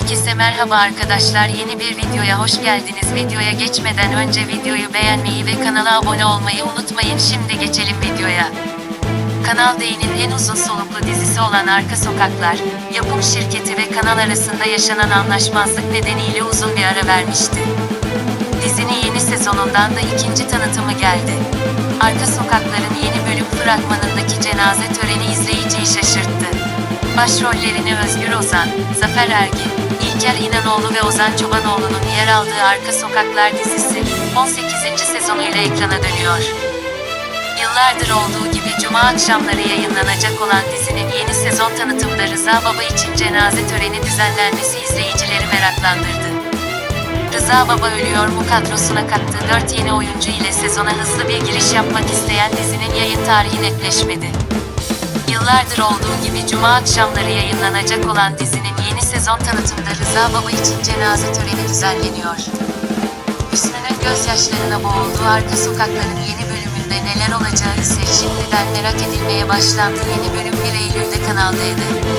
Herkese merhaba arkadaşlar yeni bir videoya hoş geldiniz. Videoya geçmeden önce videoyu beğenmeyi ve kanala abone olmayı unutmayın. Şimdi geçelim videoya. Kanal D'nin en uzun soluklu dizisi olan Arka Sokaklar, yapım şirketi ve kanal arasında yaşanan anlaşmazlık nedeniyle uzun bir ara vermişti. Dizinin yeni sezonundan da ikinci tanıtımı geldi. Arka Sokaklar'ın yeni bölüm fragmanındaki cenaze töreni izleyiciyi şaşırttı. Başrollerini Özgür Ozan, Zafer Ergin, İlker İnanoğlu ve Ozan Çobanoğlu'nun yer aldığı Arka Sokaklar dizisi 18. sezonuyla ekrana dönüyor. Yıllardır olduğu gibi cuma akşamları yayınlanacak olan dizinin yeni sezon tanıtımda Rıza Baba için cenaze töreni düzenlenmesi izleyicileri meraklandırdı. Rıza Baba Ölüyor mu kadrosuna kattığı 4 yeni oyuncu ile sezona hızlı bir giriş yapmak isteyen dizinin yayın tarihi netleşmedi. Yıllardır olduğu gibi cuma akşamları yayınlanacak olan dizinin sezon tanıtımda Rıza Baba için cenaze töreni düzenleniyor. Hüsnü'nün gözyaşlarına boğulduğu Arka Sokakların yeni bölümünde neler olacağı ise şimdiden merak edilmeye başlandı. Yeni bölüm 1 Eylül'de Kanal D'de.